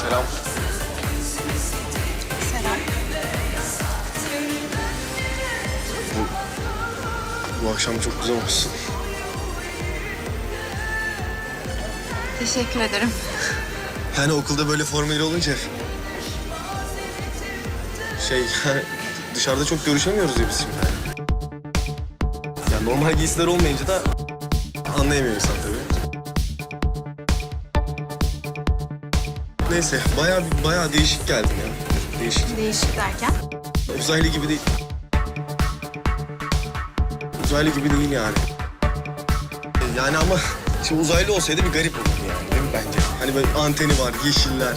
Selam. Selam. Bu akşam çok güzel olmuşsun. Teşekkür ederim. Yani okulda böyle formeli olunca... Şey yani dışarıda çok görüşemiyoruz ya biz şimdi. Yani normal giysiler olmayınca da anlayamıyor insan Neyse bayağı bayağı değişik geldin ya. Değişik. Değişik derken? Uzaylı gibi değil. Uzaylı gibi değil yani. Yani ama şimdi uzaylı olsaydı bir garip olurdu yani değil mi bence? Hani böyle anteni var, yeşiller.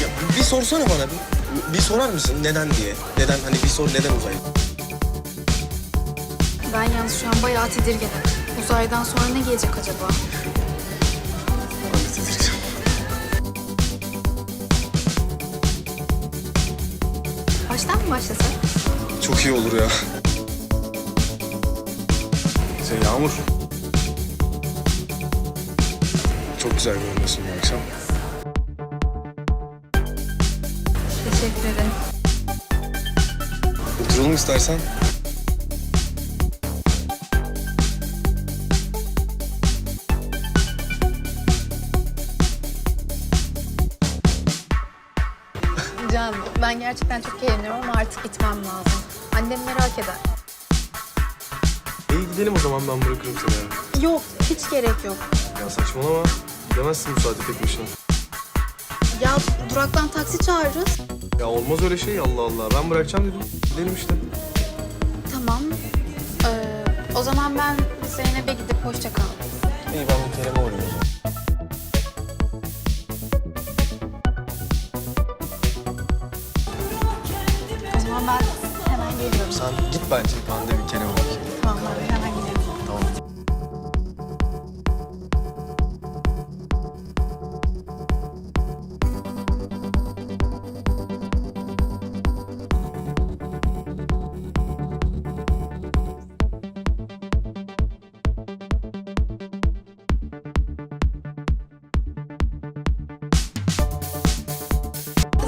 Ya bir sorsana bana bir. Bir sorar mısın neden diye? Neden hani bir sor neden uzaylı? Ben yalnız şu an bayağı tedirginim. Uzaydan sonra ne gelecek acaba? Baştan mı başlasak? Çok iyi olur ya. Şey Yağmur. Çok güzel görünüyorsun bu akşam. Teşekkür ederim. Oturalım istersen. Ben gerçekten çok eğleniyorum ama artık gitmem lazım. Annem merak eder. İyi gidelim o zaman ben bırakırım seni ya. Yok, hiç gerek yok. Ya saçmalama. Gidemezsin bu saatte tek başına. Ya duraktan taksi çağırırız. Ya olmaz öyle şey Allah Allah. Ben bırakacağım dedim. Gidelim işte. Tamam. Ee, o zaman ben Zeynep'e gidip hoşça kal. İyi ben bir Kerem'e uğrayayım Sen git bence ben de bir Kerem'e bakayım. Tamam, ben hemen gidelim. Tamam.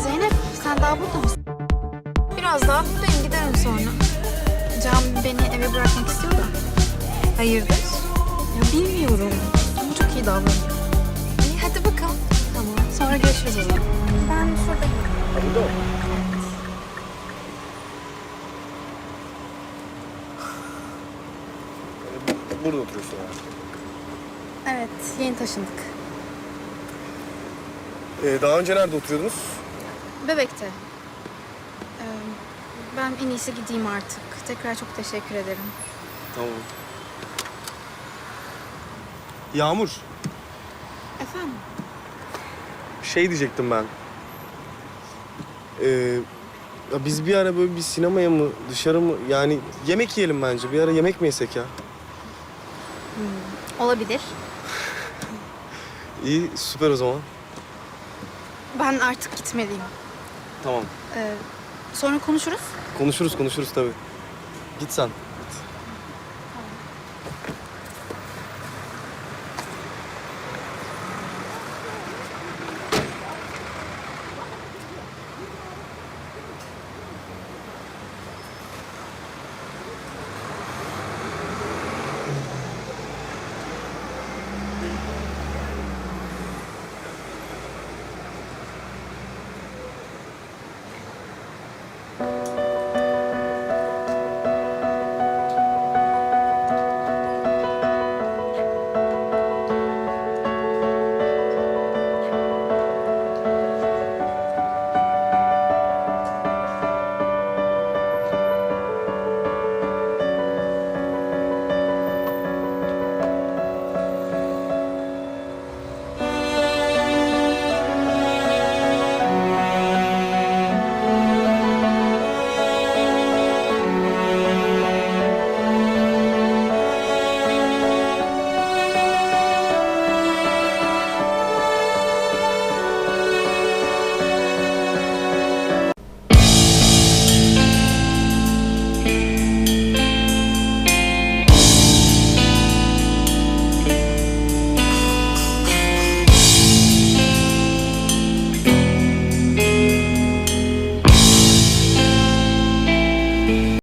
Zeynep, sen daha burada mısın? Beni eve bırakmak istiyor da. Hayırdır? Ya bilmiyorum. Ama çok iyi davranıyor. İyi, hadi bakalım. Tamam, sonra görüşürüz o zaman. Ben şuradayım. Burada oturuyorsun yani. Evet, yeni taşındık. Ee, daha önce nerede oturuyordunuz? Bebekte. Ben en iyisi gideyim artık. Tekrar çok teşekkür ederim. Tamam. Yağmur, Efendim? şey diyecektim ben. Ee, ya biz bir ara böyle bir sinemaya mı, dışarı mı? Yani yemek yiyelim bence. Bir ara yemek mi yesek ya? Olabilir. İyi, süper o zaman. Ben artık gitmeliyim. Tamam. Ee, sonra konuşuruz. Konuşuruz, konuşuruz tabii. Git sen.